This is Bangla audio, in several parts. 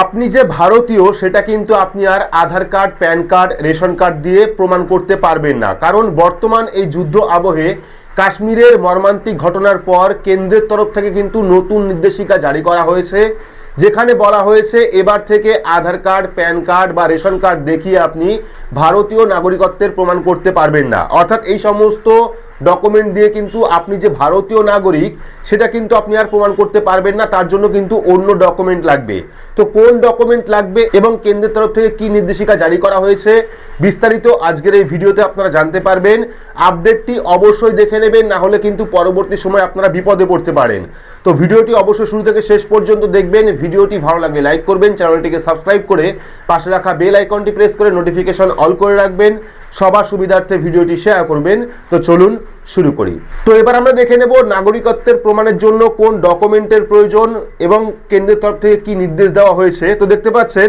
আপনি যে ভারতীয়, সেটা কিন্তু আপনি আর Aadhaar card, PAN card, ration card দিয়ে প্রমাণ করতে পারবেন না। কারণ বর্তমান এই যুদ্ধ আবহে কাশ্মীরের মর্মান্তিক ঘটনার পর কেন্দ্রের তরফ থেকে কিন্তু নতুন নির্দেশিকা জারি করা হয়েছে, যেখানে বলা হয়েছে এবার থেকে আধার কার্ড, প্যান কার্ড বা রেশন কার্ড দেখিয়ে আপনি ভারতীয় নাগরিকত্বের প্রমাণ করতে পারবেন না। অর্থাৎ এই সমস্ত ডকুমেন্ট দিয়ে কিন্তু আপনি যে ভারতীয় নাগরিক, সেটা কিন্তু আপনি আর প্রমাণ করতে পারবেন না, তার জন্য কিন্তু অন্য ডকুমেন্ট লাগবে। তো কোন ডকুমেন্ট লাগবে এবং কেন্দ্রের তরফ থেকে কি নির্দেশিকা জারি করা হয়েছে, বিস্তারিত আজকের এই ভিডিওতে আপনারা জানতে পারবেন। আপডেটটি অবশ্যই দেখে নেবেন, না হলে কিন্তু পরবর্তী সময় আপনারা বিপদে পড়তে পারেন। তো ভিডিওটি অবশ্যই শুরু থেকে শেষ পর্যন্ত দেখবেন। ভিডিওটি ভালো লাগলে লাইক করবেন, চ্যানেলটিকে সাবস্ক্রাইব করে পাশে রাখা বেল আইকনটি প্রেস করে নোটিফিকেশন অল করে রাখবেন। সবার সুবিধার্থে ভিডিওটি শেয়ার করবেন। তো চলুন শুরু করি। তো এবার আমরা দেখে নেব নাগরিকত্বের প্রমাণের জন্য কোন ডকুমেন্টের প্রয়োজন এবং কেন্দ্রের তরফ থেকে কি নির্দেশ দেওয়া হয়েছে। তো দেখতে পাচ্ছেন,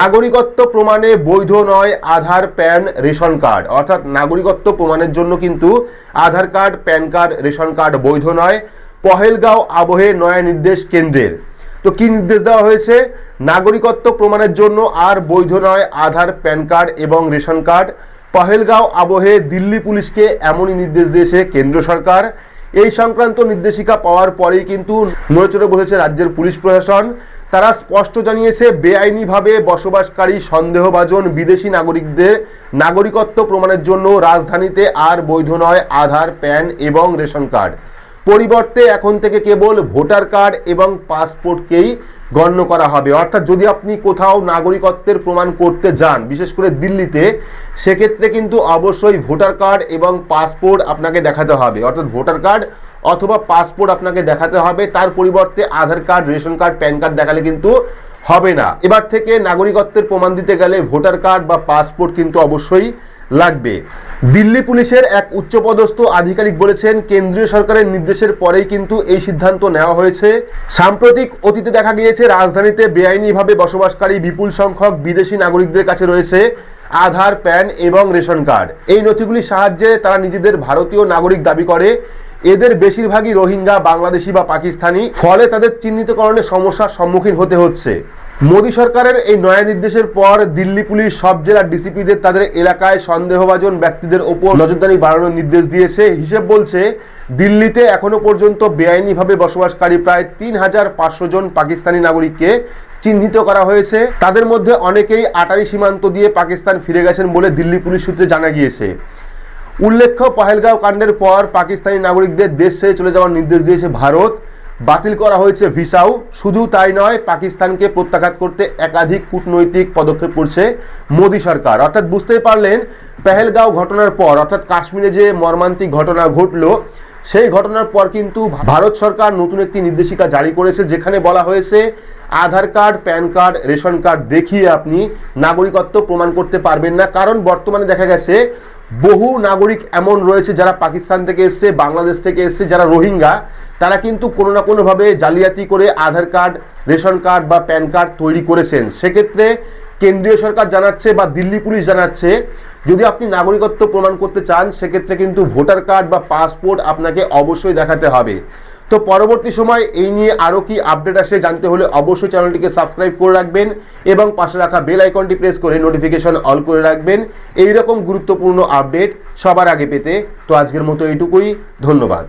নাগরিকত্ব প্রমাণে বৈধ নয়, আধার, প্যান, রেশন কার্ড। অর্থাৎ নাগরিকত্ব প্রমাণের জন্য কিন্তু Aadhaar card, PAN card, ration card বৈধ নয়। পহেলগাঁও আবহে নয়া নির্দেশ কেন্দ্রের। তো কি নির্দেশ দেওয়া হয়েছে? নাগরিকত্ব প্রমাণের জন্য আর বৈধ নয়, আধার, প্যান কার্ড এবং রেশন কার্ড। পহেলগাঁও আবহে দিল্লি পুলিশকে এমনই নির্দেশ দিয়েছে কেন্দ্র সরকার। এই সংক্রান্ত নির্দেশিকা পাওয়ার পরেই কিন্তু নড়েচড়ে বসেছে রাজ্যের পুলিশ প্রশাসন। তারা স্পষ্ট জানিয়েছে, বেআইনিভাবে বসবাসকারী সন্দেহভাজন বিদেশি নাগরিকদের নাগরিকত্ব প্রমাণের জন্য রাজধানীতে আর বৈধ নয়, আধার, প্যান এবং রেশন কার্ড। পরিবর্তে এখন থেকে কেবল ভোটার কার্ড এবং পাসপোর্টকেই গণ্য করা হবে। অর্থাৎ যদি আপনি কোথাও নাগরিকত্বের প্রমাণ করতে যান, বিশেষ করে দিল্লিতে, সেক্ষেত্রে কিন্তু অবশ্যই ভোটার কার্ড এবং পাসপোর্ট আপনাকে দেখাতে হবে। অর্থাৎ ভোটার কার্ড অথবা পাসপোর্ট আপনাকে দেখাতে হবে। তার পরিবর্তে Aadhaar card, ration card, PAN card দেখালে কিন্তু হবে না। এবার থেকে নাগরিকত্বের প্রমাণ দিতে গেলে ভোটার কার্ড বা পাসপোর্ট কিন্তু অবশ্যই লাগবে। দিল্লি পুলিশের এক উচ্চপদস্থ আধিকারিক বলেছেন, কেন্দ্রীয় সরকারের নির্দেশের পরেই কিন্তু এই সিদ্ধান্ত নেওয়া হয়েছে। সাম্প্রতিক অতীতে দেখা গিয়েছে, রাজধানীতে বেআইনিভাবে বসবাসকারী বিপুল সংখ্যক বিদেশি নাগরিকদের কাছে রয়েছে আধার, প্যান এবং রেশন কার্ড। এই নথিগুলির সাহায্যে তারা নিজেদের ভারতীয় নাগরিক দাবি করে, এদের বেশিরভাগই রোহিঙ্গা, বাংলাদেশি বা পাকিস্তানি। ফলে তাদের চিহ্নিতকরণের সমস্যার সম্মুখীন হতে হচ্ছে। মোদী সরকারের এই নয়া নির্দেশের পর দিল্লি পুলিশ সব জেলার ডিসিপিদের তাদের এলাকায় সন্দেহভাজন ব্যক্তিদের ওপর নজরদারি বাড়ানোর নির্দেশ দিয়েছে। হিসেব বলছে, দিল্লিতে এখনও পর্যন্ত বেআইনিভাবে বসবাসকারী প্রায় তিন হাজার পাঁচশো জন পাকিস্তানি নাগরিককে চিহ্নিত করা হয়েছে। তাদের মধ্যে অনেকেই আটারি সীমান্ত দিয়ে পাকিস্তান ফিরে গেছেন বলে দিল্লি পুলিশ সূত্রে জানা গিয়েছে। উল্লেখ্য, পহেলগাঁও কাণ্ডের পর পাকিস্তানি নাগরিকদের দেশ ছেড়ে চলে যাওয়ার নির্দেশ দিয়েছে ভারত। বাতিল করা হয়েছে ভিসাও। শুধু তাই নয়, পাকিস্তানকে প্রত্যাঘাত করতে একাধিক কূটনৈতিক পদক্ষেপ করছে মোদী সরকার। অর্থাৎ বুঝতেই পারলেন, পেহেলগাঁও ঘটনার পর, অর্থাৎ কাশ্মীরে যে মর্মান্তিক ঘটনা ঘটলো, সেই ঘটনার পর কিন্তু ভারত সরকার নতুন একটি নির্দেশিকা জারি করেছে, যেখানে বলা হয়েছে, Aadhaar card, PAN card, ration card দেখিয়ে আপনি নাগরিকত্ব প্রমাণ করতে পারবেন না। কারণ বর্তমানে দেখা গেছে, বহু নাগরিক এমন রয়েছে যারা পাকিস্তান থেকে এসছে, বাংলাদেশ থেকে এসছে, যারা রোহিঙ্গা। তারা কিন্তু কোনো না কোনোভাবে জালিয়াতি করে আধার কার্ড, রেশন কার্ড বা প্যান কার্ড তৈরি করেছেন। সেক্ষেত্রে কেন্দ্রীয় সরকার জানাচ্ছে বা দিল্লি পুলিশ জানাচ্ছে, যদি আপনি নাগরিকত্ব প্রমাণ করতে চান, সেক্ষেত্রে কিন্তু ভোটার কার্ড বা পাসপোর্ট আপনাকে অবশ্যই দেখাতে হবে। তো পরবর্তী সময় এই নিয়ে আরও কি আপডেট আসে জানতে হলে অবশ্যই চ্যানেলটিকে সাবস্ক্রাইব করে রাখবেন এবং পাশে রাখা বেল আইকনটি প্রেস করে নোটিফিকেশন অল করে রাখবেন। এই রকম গুরুত্বপূর্ণ আপডেট সবার আগে পেতে। তো আজকের মতো এইটুকুই। ধন্যবাদ।